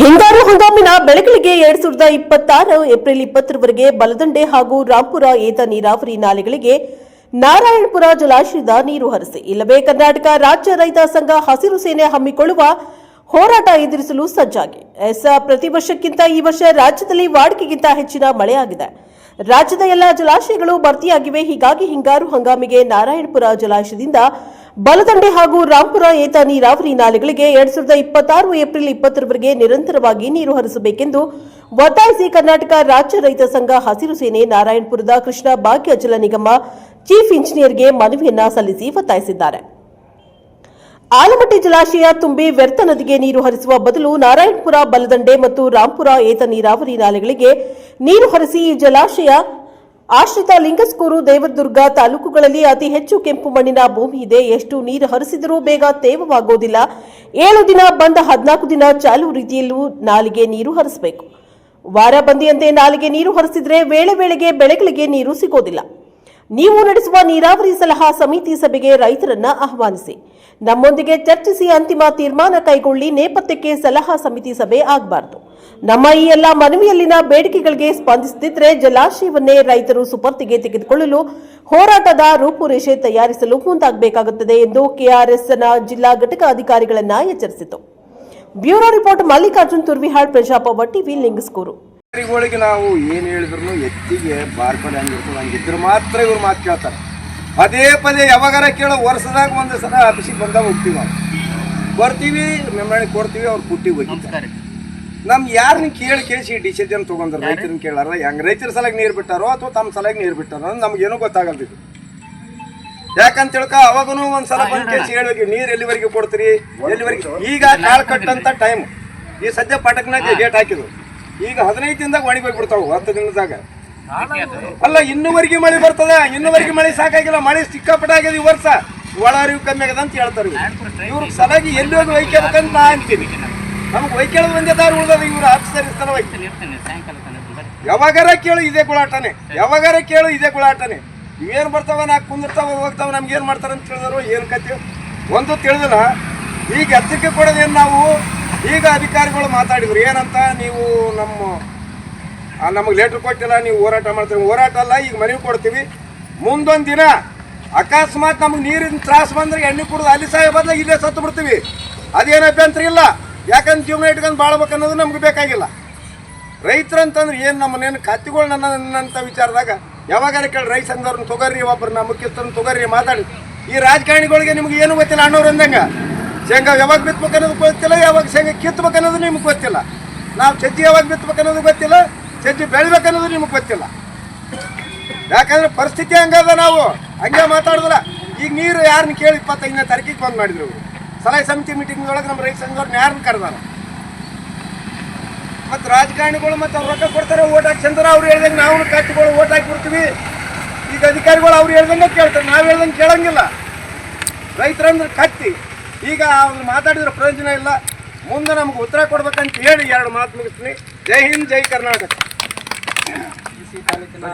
ಹಿಂಗಾರು ಹಂಗಾಮಿನ ಬೆಳೆಗಳಿಗೆ ಎರಡ್ ಸಾವಿರದ ಇಪ್ಪತ್ತಾರು ಏಪ್ರಿಲ್ ಇಪ್ಪತ್ತರವರೆಗೆ ಬಲದಂಡೆ ಹಾಗೂ ರಾಂಪುರ ಏತ ನೀರಾವರಿ ನಾಲೆಗಳಿಗೆ ನಾರಾಯಣಪುರ ಜಲಾಶಯದ ನೀರು ಹರಿಸಿ. ಇಲ್ಲವೇ ಕರ್ನಾಟಕ ರಾಜ್ಯ ರೈತ ಸಂಘ ಹಸಿರು ಸೇನೆ ಹಮ್ಮಿಕೊಳ್ಳುವ ಹೋರಾಟ ಎದುರಿಸಲು ಸಜ್ಜಾಗಿ. ಎಸ್, ಪ್ರತಿ ವರ್ಷಕ್ಕಿಂತ ಈ ವರ್ಷ ರಾಜ್ಯದಲ್ಲಿ ವಾಡಿಕೆಗಿಂತ ಹೆಚ್ಚಿನ ಮಳೆಯಾಗಿದೆ. ರಾಜ್ಯದ ಎಲ್ಲ ಜಲಾಶಯಗಳು ಭರ್ತಿಯಾಗಿವೆ. ಹೀಗಾಗಿ ಹಿಂಗಾರು ಹಂಗಾಮಿಗೆ ನಾರಾಯಣಪುರ ಜಲಾಶಯದಿಂದ ಬಲದಂಡೆ ಹಾಗೂ ರಾಂಪುರ ಏತ ನೀರಾವರಿ ನಾಲೆಗಳಿಗೆ ಎರಡ್ ಸಾವಿರದ ಇಪ್ಪತ್ತಾರು ಏಪ್ರಿಲ್ ಇಪ್ಪತ್ತರವರೆಗೆ ನಿರಂತರವಾಗಿ ನೀರು ಹರಿಸಬೇಕೆಂದು ಒತ್ತಾಯಿಸಿ ಕರ್ನಾಟಕ ರಾಜ್ಯ ರೈತ ಸಂಘ ಹಸಿರು ಸೇನೆ ನಾರಾಯಣಪುರದ ಕೃಷ್ಣ ಭಾಗ್ಯ ಜಲ ನಿಗಮ ಚೀಫ್ ಇಂಜಿನಿಯರ್ಗೆ ಮನವಿಯನ್ನ ಸಲ್ಲಿಸಿ ಒತ್ತಾಯಿಸಿದ್ದಾರೆ. ಆಲಮಟ್ಟಿ ಜಲಾಶಯ ತುಂಬಿ ವ್ಯರ್ಥ ನದಿಗೆ ನೀರು ಹರಿಸುವ ಬದಲು ನಾರಾಯಣಪುರ, ಬಲದಂಡೆ ಮತ್ತು ರಾಂಪುರ ಏತ ನೀರಾವರಿ ನಾಲೆಗಳಿಗೆ ನೀರು ಹರಿಸಿ ಈ ಜಲಾಶಯ ಆಶ್ರಿತ ಲಿಂಗಸ್ಕೂರು ದೇವದುರ್ಗ ತಾಲೂಕುಗಳಲ್ಲಿ ಅತಿ ಹೆಚ್ಚು ಕೆಂಪು ಮಣ್ಣಿನ ಭೂಮಿ ಇದೆ. ಎಷ್ಟು ನೀರು ಹರಿಸಿದರೂ ಬೇಗ ತೇವವಾಗೋದಿಲ್ಲ. ಏಳು ದಿನ ಬಂದ ಹದಿನಾಲ್ಕು ದಿನ ಚಾಲು ರೀತಿಯಲ್ಲೂ ನಾಲಿಗೆ ನೀರು ಹರಿಸಬೇಕು. ವಾರ ಬಂದಿಯಂತೆ ನಾಲಿಗೆ ನೀರು ಹರಿಸಿದ್ರೆ ವೇಳೆ ವೇಳೆಗೆ ಬೆಳೆಗಳಿಗೆ ನೀರು ಸಿಗೋದಿಲ್ಲ. ನೀವು ನಡೆಸುವ ನೀರಾವರಿ ಸಲಹಾ ಸಮಿತಿ ಸಭೆಗೆ ರೈತರನ್ನ ಆಹ್ವಾನಿಸಿ. ನಮ್ಮೊಂದಿಗೆ ಚರ್ಚಿಸಿ ಅಂತಿಮ ತೀರ್ಮಾನ ಕೈಗೊಳ್ಳಿ. ನೇಪಥ್ಯಕ್ಕೆ ಸಲಹಾ ಸಮಿತಿ ಸಭೆ ಆಗಬಾರದು. ನಮ್ಮ ಈ ಎಲ್ಲ ಮನವಿಯಲ್ಲಿನ ಬೇಡಿಕೆಗಳಿಗೆ ಸ್ಪಂದಿಸುತ್ತಿದ್ದರೆ ಜಲಾಶಯವನ್ನೇ ರೈತರು ಸುಪರ್ತಿಗೆ ತೆಗೆದುಕೊಳ್ಳಲು ಹೋರಾಟದ ರೂಪುರೇಷೆ ತಯಾರಿಸಲು ಮುಂದಾಗಬೇಕಾಗುತ್ತದೆ ಎಂದು ಕೆಆರ್ಎಸ್ನ ಜಿಲ್ಲಾ ಘಟಕ ಅಧಿಕಾರಿಗಳನ್ನ ಎಚ್ಚರಿಸಿತು. ಬ್ಯೂರೋ ರಿಪೋರ್ಟ್ ಮಲ್ಲಿಕಾರ್ಜುನ್ ತುರ್ವಿಹಾಳ್ ಪ್ರಜಾಪವ ಟಿವಿ ಲಿಂಗಸ್ಕೂರು. ನಾವು ಏನ್ ಹೇಳಿದ್ರು ಎತ್ತಿಗೆ ಬಾರ್ಪಡೆ ಹಂಗಿದ್ರೆ ಮಾತ್ರ ಇವ್ರು ಮಾತು ಕೇಳ್ತಾರೆ. ಪದೇ ಪದೇ ಯಾವಾಗಾರ ಕೇಳೋ ವರ್ಷದಾಗ ಒಂದು ಸಲ ಅಭಿಷೇಕ್ ಬಂದಾಗ ಹೋಗ್ತೀವಿ ನಾವು. ಬರ್ತೀವಿ ಮೆಮ್ಮಳಿ ಕೊಡ್ತೀವಿ ಅವ್ರು ಪುಟ್ಟಿಗೆ ಹೋಗಿ ನಮ್ ಯಾರನ್ನ ಕೇಳಿ ಕೇಳಿಸಿ ಡಿಸಿಷನ್ ತಗೊಂಡ್ರೆ ರೈತರನ್ನ ಕೇಳಾರ ಹೆಂಗ್ ರೈತರ ಸಲಾಗಿ ನೀರು ಬಿಟ್ಟಾರೋ ಅಥವಾ ತಮ್ಮ ಸಲಾಗಿ ನೀರು ಬಿಟ್ಟಾರೋ ಅನ್ನೋದು ನಮ್ಗೇನೂ ಗೊತ್ತಾಗಲ್ಲ ಇದು. ಯಾಕಂತ ತಿಳ್ಕ ಅವಾಗೂ ಒಂದ್ಸಲ ಬಂದ್ ಕೇಳಿಸಿ ಹೇಳಿ ನೀರ್ ಎಲ್ಲಿವರೆಗೆ ಕೊಡ್ತೀರಿ? ಎಲ್ಲಿವರೆಗೆ ಈಗ ಕಾಳು ಕಟ್ಟಂತ ಟೈಮ್ ಈ ಸದ್ಯ ಪಟಕ್ನಾಗ ಗೇಟ್ ಹಾಕಿದ್ರು. ಈಗ ಹದಿನೈದು ದಿನದಾಗ ಒಣಗಿ ಹೋಗ್ಬಿಡ್ತಾವ ಹತ್ತು ದಿನದಾಗ. ಅಲ್ಲ ಇನ್ನುವರೆಗೆ ಮಳೆ ಬರ್ತದ. ಇನ್ನುವರೆಗೆ ಮಳೆ ಸಾಕಾಗಿಲ್ಲ. ಮಳೆ ಸಿಕ್ಕಾಪಟ್ಟೆ ಆಗ್ಯದ ಈ ವರ್ಷ. ಒಳ ಅರಿವು ಕಮ್ಮಿ ಆಗ್ಯದ ಅಂತ ಹೇಳ್ತಾರೆ ಇವ್ರ. ಸಲಾಗಿ ಎಲ್ಲಿ ಹೋಗಿ ಒಯ್ಕೋಬೇಕಂತ ನಾ ಅಂತೀನಿ. ನಮ್ಗೆ ಒಯ್ಕೊಳ್ಳೋದು ಒಂದೇ ದಾರಿ ಉಳ್ದದ ಇವ್ರು ಆಫೀಸರ್ ಇರ್ತಾನೆ ಯಾವಾಗಾರ ಕೇಳು ಇದೇ ಗುಳಾಟನೆ. ಯಾವಾಗಾರ ಕೇಳು ಇದೇ ಗುಳಾಟನೆ. ಇವೇನು ಬರ್ತಾವ ನಾ ಕುಂದಿರ್ತಾವ ಹೋಗ್ತಾವ ನಮ್ಗೆ ಏನು ಮಾಡ್ತಾರೆ ಅಂತ ಕೇಳಿದ್ರು ಏನು ಕತೆ ಒಂದು ತಿಳಿದಿಲ್ಲ. ಈಗ ಎಚ್ಚರಿಕೆ ಕೊಡೋದೇನು ನಾವು? ಈಗ ಅಧಿಕಾರಿಗಳು ಮಾತಾಡಿದ್ರು. ಏನಂತ? ನೀವು ನಮ್ಮ ನಮಗೆ ಲೆಟ್ರ್ ಕೊಟ್ಟಿಲ್ಲ ನೀವು ಹೋರಾಟ ಮಾಡ್ತೀವಿ ಹೋರಾಟ ಅಲ್ಲ ಈಗ ಮನವಿ ಕೊಡ್ತೀವಿ. ಮುಂದೊಂದು ದಿನ ಅಕಸ್ಮಾತ್ ನಮ್ಗೆ ನೀರಿನ ತ್ರಾಸ ಬಂದ್ರೆ ಎಣ್ಣೆ ಕುಡಿದು ಅಲ್ಲಿ ಸಾಯ ಬದಲಾಗಿ ಇಲ್ಲೇ ಸತ್ತು ಬಿಡ್ತೀವಿ. ಅದೇನು ಅಭ್ಯಂತರ ಇಲ್ಲ. ಯಾಕಂದ್ರೆ ಜೀವನ ಇಟ್ಕೊಂಡು ಬಾಳ್ಬೇಕು ಅನ್ನೋದು ನಮ್ಗೆ ಬೇಕಾಗಿಲ್ಲ. ರೈತರಂತಂದ್ರೆ ಏನು ನಮ್ಮನ್ನೇನು ಕತ್ತಿಗಳು ನನ್ನ ನನ್ನಂತ ವಿಚಾರದಾಗ ಯಾವಾಗಾರ ಕೇಳಿ ರೈತ ಸಂಘದವ್ರನ್ನ ತೊಗರ್ರಿ ಒಬ್ಬರನ್ನ ಮುಖ್ಯಸ್ಥರನ್ನ ತೊಗರ್ರಿ ಮಾತಾಡಿ. ಈ ರಾಜಕಾರಣಿಗಳಿಗೆ ನಿಮ್ಗೆ ಏನು ಗೊತ್ತಿಲ್ಲ ಅಣ್ಣವ್ರು ಅಂದಂಗ. ಶೇಂಗಾ ಯಾವಾಗ ಬಿತ್ಬೇಕು ಅನ್ನೋದು ಗೊತ್ತಿಲ್ಲ, ಯಾವಾಗ ಶೇಂಗಾ ಕಿತ್ಬೇಕು ಅನ್ನೋದು ನಿಮ್ಗೆ ಗೊತ್ತಿಲ್ಲ. ನಾವು ಸಜ್ಜಿ ಯಾವಾಗ ಬಿತ್ಬೇಕು ಅನ್ನೋದು ಗೊತ್ತಿಲ್ಲ, ಸಜ್ಜಿ ಬೆಳಿಬೇಕನ್ನೋದು ನಿಮ್ಗೆ ಗೊತ್ತಿಲ್ಲ. ಯಾಕಂದ್ರೆ ಪರಿಸ್ಥಿತಿ ಹಂಗದ ನಾವು. ಹಂಗೆ ಮಾತಾಡಿದ್ರ ಈಗ ನೀರು ಯಾರನ್ನ ಕೇಳಿ ಇಪ್ಪತ್ತೈದನೇ ತಾರೀಕಿಗೆ ಬಂದ್ ಮಾಡಿದ್ರು. ಸಲಹೆ ಸಮಿತಿ ಮೀಟಿಂಗ್ ಒಳಗೆ ನಮ್ಮ ರೈತ ಸಂಘದವ್ರನ್ನ ಯಾರನ್ನ ಕರೆದಾರ. ಮತ್ತು ರಾಜಕಾರಣಿಗಳು ಮತ್ತು ಅವ್ರು ರೊಕ್ಕ ಕೊಡ್ತಾರೆ, ಓಟ್ ಚಂದ್ರ ಅವ್ರು ಹೇಳ್ದಂಗೆ ನಾವು ಕಟ್ಟಿಗಳು ಓಟ್ ಹಾಕಿ ಬಿಡ್ತೀವಿ. ಈಗ ಅಧಿಕಾರಿಗಳು ಅವ್ರು ಹೇಳ್ದಂಗೆ ಕೇಳ್ತಾರೆ, ನಾವು ಹೇಳ್ದಂಗೆ ಕೇಳಂಗಿಲ್ಲ. ರೈತರಂದ್ರೆ ಕತ್ತಿ. ಈಗ ಅವ್ರು ಮಾತಾಡಿದ್ರೆ ಪ್ರಯೋಜನ ಇಲ್ಲ. ಮುಂದೆ ನಮ್ಗೆ ಉತ್ತರ ಕೊಡ್ಬೇಕಂತ ಹೇಳಿ ಎರಡು ಮಾತು ಮುಗಿಸ್ತೀನಿ. ಜೈ ಹಿಂದ್, ಜೈ ಕರ್ನಾಟಕ. ತಾಲೂಕಿನ